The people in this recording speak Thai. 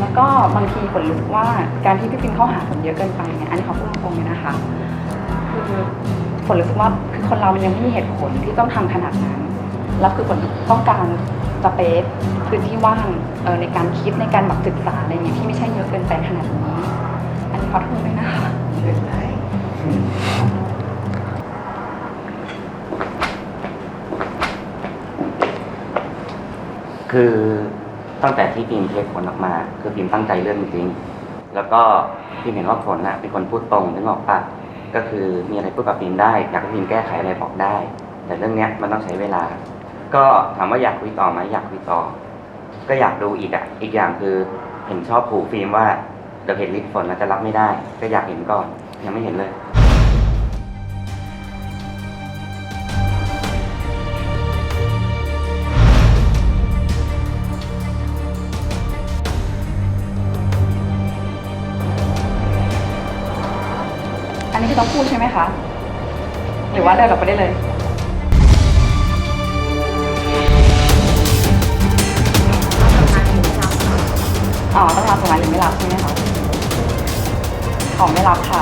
แล้วก็บางทีฝนรู้สึกว่าการที่พี่ฟิล์มเข้าหาฝนเยอะเกินไปเนี่ยอันนี้ขอพูดตรงๆเลยนะคะ คือฝนรู้สึกว่าคือคนเรามันยังไม่มีเหตุผลที่ต้องทำขนาดนั้น แล้วคือฝนต้องการสเปซพื้นที่ว่างเออในการคิดในการแบบศึกษาอะไรเงี้ยที่ไม่ใช่เยอะเกินไปขนาดนี้ อันนี้ขอโทษด้วยนะคะเป็นไรคือ ตั้งแต่ที่พิมพ์เทคผลออกมา คือพิมพ์ตั้งใจเรื่องจริง แล้วก็พิมพ์เห็นว่าผลน่ะเป็นคนพูดตรงนึกออกปะก็คือมีอะไรพูดกับพิมพ์ได้ อยากให้พิมพ์แก้ไขอะไรบอกได้ แต่เรื่องเนี้ยมันต้องใช้เวลา ก็ถามว่าอยากคุยต่อไหมอยากคุยต่อ ก็อยากดูอีกอะอีกอย่างคือเห็นชอบผูฟิล์มว่าเดี๋ยวเห็นลิสต์ฝนแล้วจะรับไม่ได้ ก็อยากเห็นก่อนยังไม่เห็นเลย อันนี้คือต้องพูดใช่ไหมคะ หรือว่าเดินออกไปได้เลย อ๋อต้องรับสมัยหรือไม่รับใช่ไหมคะขอไม่รับค่ะ